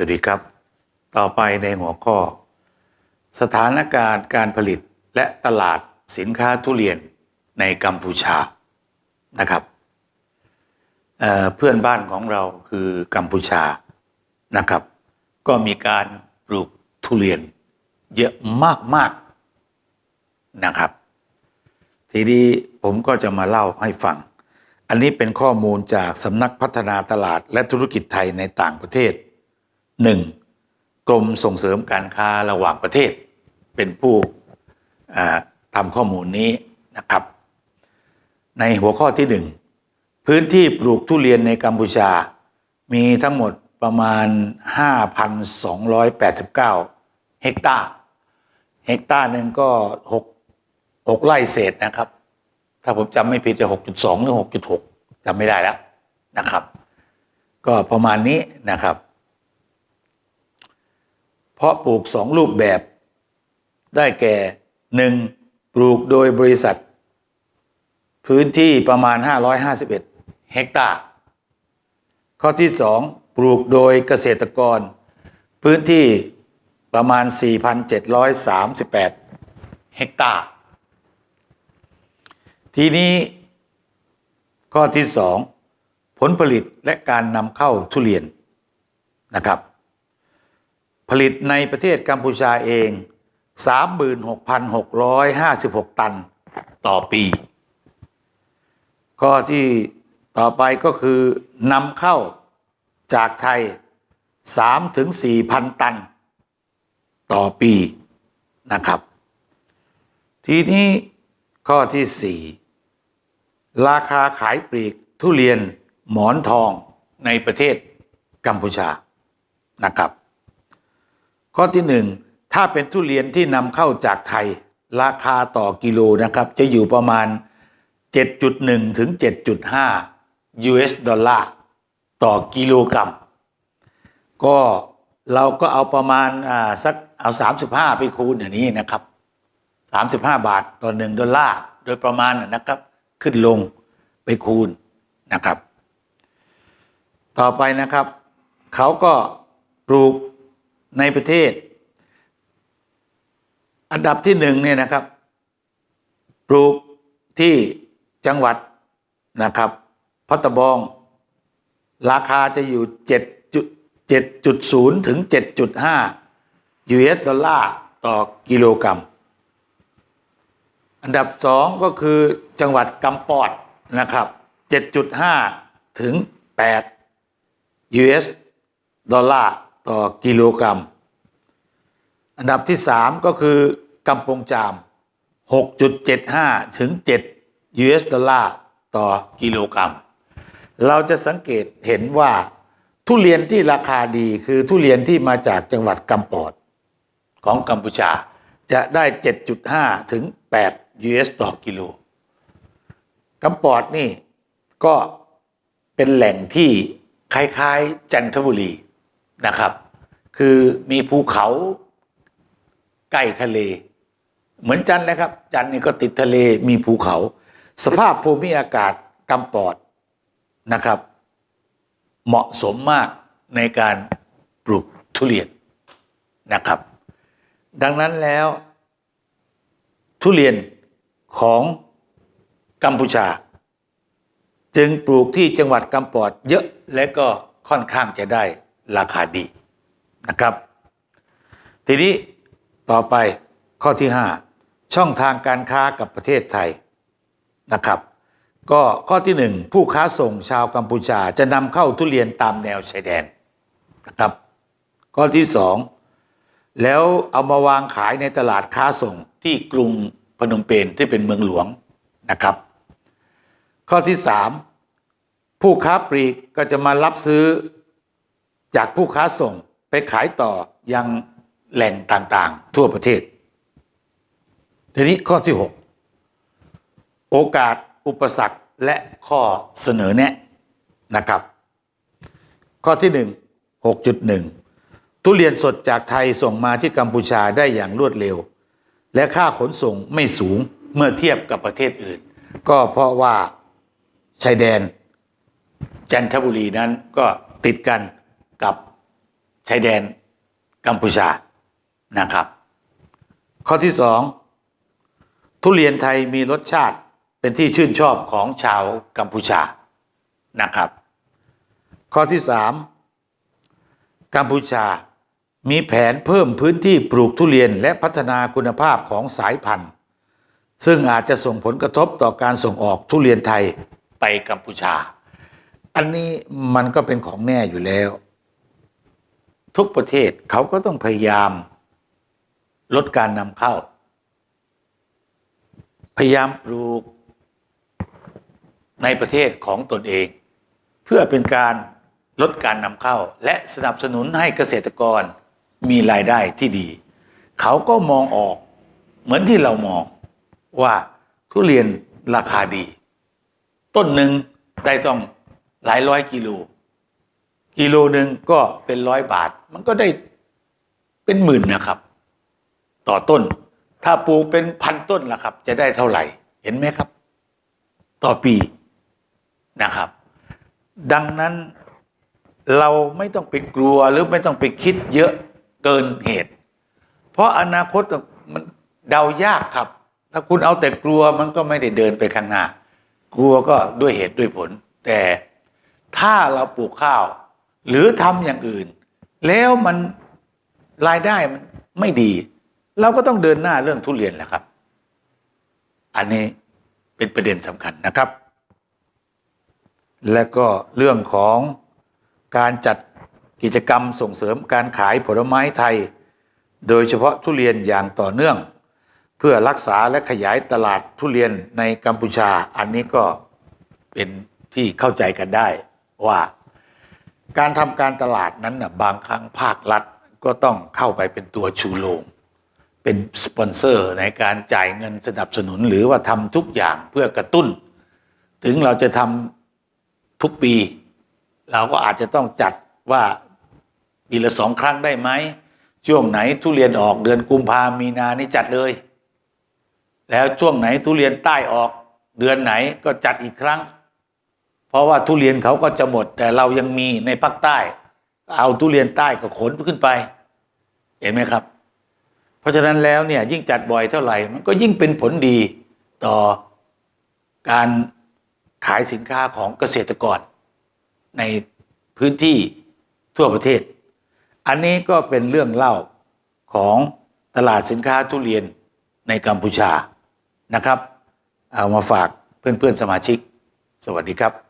วัสดีครับ ต่อไปในหัวข้อ สถานการณ์การผลิตและตลาดสินค้าทุเรียนในกัมพูชานะครับเเพื่อนบ้านของเราคือกัมพูชานะครับ ก็มีการปลูกทุเรียนเยอะมากๆนะครับ ทีนี้ผมก็จะมาเล่าให้ฟัง อันนี้เป็นข้อมูลจากสำนักพัฒนาตลาดและธุรกิจไทยในต่างประเทศ 1. กรมส่งเสริมการค้าระหว่างประเทศ เป็นผู้ทำข้อมูลนี้นะครับ ในหัวข้อที่ 1 พื้นที่ปลูกทุเรียนในกัมพูชา มีทั้งหมดประมาณ 5,289 เฮกตาร์เฮกตาร์หนึ่งก็6 6ไร่เศษนะครับ ถ้าผมจำไม่ผิดจะ6.2 หรือ 6.6จำไม่ได้แล้วนะครับ ก็ประมาณนี้นะครับ เพราะปลูกสองรูปแบบ ได้แก่หนึ่งปลูกโดยบริษัท พื้นที่ประมาณ 551 เฮกตาร์ ข้อที่สองปลูกโดยเกษตรกร พื้นที่ประมาณ 4,738 เฮกตาร์ ทีนี้ข้อที่สองผลผลิตและการนำเข้าทุเรียนนะครับ ผลิตในประเทศกัมพูชาเอง 36,656 ตันต่อปี ข้อที่ต่อไปก็คือนำเข้าจากไทย3ถึง4,000ตัน ต่อปีนะครับ ทีนี้ข้อที่ 4 ราคาขายปลีกทุเรียนหมอนทองในประเทศกัมพูชานะครับ ข้อที่หนึ่งถ้าเป็นทุเรียนที่นำเข้าจากไทย ราคาต่อกิโลนะครับ จะอยู่ประมาณ 7.1 ถึง 7.5 US ดอลลาร์ต่อกิโลกรัม ก็เราก็เอาประมาณอ่าสักเอา 35 ไปคูณอย่างนี้นะครับ 35 บาทต่อ 1 ดอลลาร์ โดยประมาณนะครับ ขึ้นลงไปคูณนะครับ ต่อไปนะครับ เขาก็ปลูก ในประเทศ อันดับที่หนึ่งเนี่ยนะครับ ปลูกที่จังหวัดนะครับพัตบอง ราคาจะอยู่7.7.0 ถึง 7.5 US ดอลลาร์ต่อกิโลกรัม อันดับสองก็คือจังหวัดกำปอดนะครับ 7.5 ถึง 8 US ดอลลาร์ ต่อกิโลกรัม อันดับที่ 3 ก็คือกำปงจาม 6.75 ถึง 7 US ดอลลาร์ต่อกิโลกรัม เราจะสังเกตเห็นว่าทุเรียนที่ราคาดีคือทุเรียนที่มาจากจังหวัดกำปอดของกัมพูชาจะได้ 7.5 ถึง 8 US ต่อกิโลกำปอดนี่ก็เป็นแหล่งที่คล้าย ๆ จันทบุรี นะครับ คือมีภูเขาใกล้ทะเล เหมือนจันนะครับ จันนี่ก็ติดทะเลมีภูเขา สภาพภูมิอากาศกำปอดนะครับ เหมาะสมมากในการปลูกทุเรียนนะครับ ดังนั้นแล้ว ทุเรียนของกัมพูชา จึงปลูกที่จังหวัดกำปอดเยอะและก็ค่อนข้างจะได้ ราคาดีนะครับ ทีนี้ต่อไปข้อที่ 5 ช่องทางการค้ากับประเทศไทยนะครับ ก็ข้อที่ 1 ผู้ค้าส่งชาวกัมพูชาจะนำเข้าทุเรียนตามแนวชายแดนนะครับ ข้อที่ 2 แล้วเอามาวางขายในตลาดค้าส่งที่กรุงพนมเปญที่เป็นเมืองหลวงนะครับ ข้อที่ 3 ผู้ค้าปลีกก็จะมารับซื้อ จากผู้ค้าส่งไปขายต่อยังแหล่งต่างๆ ทั่วประเทศ ทีนี้ข้อที่ 6 โอกาสอุปสรรคและข้อเสนอแนะนะครับ ข้อที่ 1 6.1 ทุเรียนสดจากไทยส่งมาที่กัมพูชาได้อย่างรวดเร็ว และค่าขนส่งไม่สูงเมื่อเทียบกับประเทศอื่น ก็เพราะว่าชายแดนจันทบุรีนั้นก็ติดกัน กับชายแดนกัมพูชานะครับ ข้อที่สองทุเรียนไทยมีรสชาติเป็นที่ชื่นชอบของชาวกัมพูชานะครับ ข้อที่สามกัมพูชามีแผนเพิ่มพื้นที่ปลูกทุเรียนและพัฒนาคุณภาพของสายพันธุ์ ซึ่งอาจจะส่งผลกระทบต่อการส่งออกทุเรียนไทยไปกัมพูชา อันนี้มันก็เป็นของแน่อยู่แล้ว ทุกประเทศเขาก็ต้องพยายามลดการนำเข้า พยายามปลูกในประเทศของตนเอง เพื่อเป็นการลดการนำเข้า และสนับสนุนให้เกษตรกรมีรายได้ที่ดี เขาก็มองออกเหมือนที่เรามองว่าทุเรียนราคาดี ต้นหนึ่งได้ต้องหลายร้อยกิโล กิโลหนึ่งก็เป็นร้อยบาท มันก็ได้เป็นหมื่นนะครับ ต่อต้น ถ้าปลูกเป็นพันต้นล่ะครับ จะได้เท่าไหร่ เห็นไหมครับ ต่อปีนะครับ ดังนั้นเราไม่ต้องไปกลัวหรือไม่ต้องไปคิดเยอะเกินเหตุ เพราะอนาคตมันเดายากครับ ถ้าคุณเอาแต่กลัวมันก็ไม่ได้เดินไปข้างหน้ากลัวก็ด้วยเหตุด้วยผล แต่ถ้าเราปลูกข้าว หรือทำอย่างอื่น แล้วมันรายได้มันไม่ดี เราก็ต้องเดินหน้าเรื่องทุเรียนแหละครับ อันนี้เป็นประเด็นสำคัญนะครับ และก็เรื่องของการจัดกิจกรรมส่งเสริมการขายผลไม้ไทย โดยเฉพาะทุเรียนอย่างต่อเนื่อง เพื่อรักษาและขยายตลาดทุเรียนในกัมพูชา อันนี้ก็เป็นที่เข้าใจกันได้ว่า การทำการตลาดนั้นนะบางครั้งภาครัฐก็ต้องเข้าไปเป็นตัวชูโรงเป็นสปอนเซอร์ในการจ่ายเงินสนับสนุนหรือว่าทำทุกอย่างเพื่อกระตุ้น ถึงเราจะทำทุกปี เราก็อาจจะต้องจัดว่าปีละสองครั้งได้ไหม ช่วงไหนทุเรียนออกเดือนกุมภามีนานี่จัดเลย แล้วช่วงไหนทุเรียนใต้ออกเดือนไหนก็จัดอีกครั้ง เพราะว่าทุเรียนเขาก็จะหมด แต่เรายังมีในภาคใต้ เอาทุเรียนใต้ก็ขนขึ้นไป เห็นไหมครับ เพราะฉะนั้นแล้วเนี่ยยิ่งจัดบ่อยเท่าไหร่ มันก็ยิ่งเป็นผลดีต่อการขายสินค้าของเกษตรกรในพื้นที่ทั่วประเทศ อันนี้ก็เป็นเรื่องเล่าของตลาดสินค้าทุเรียนในกัมพูชานะครับ เอามาฝากเพื่อนๆสมาชิก สวัสดีครับ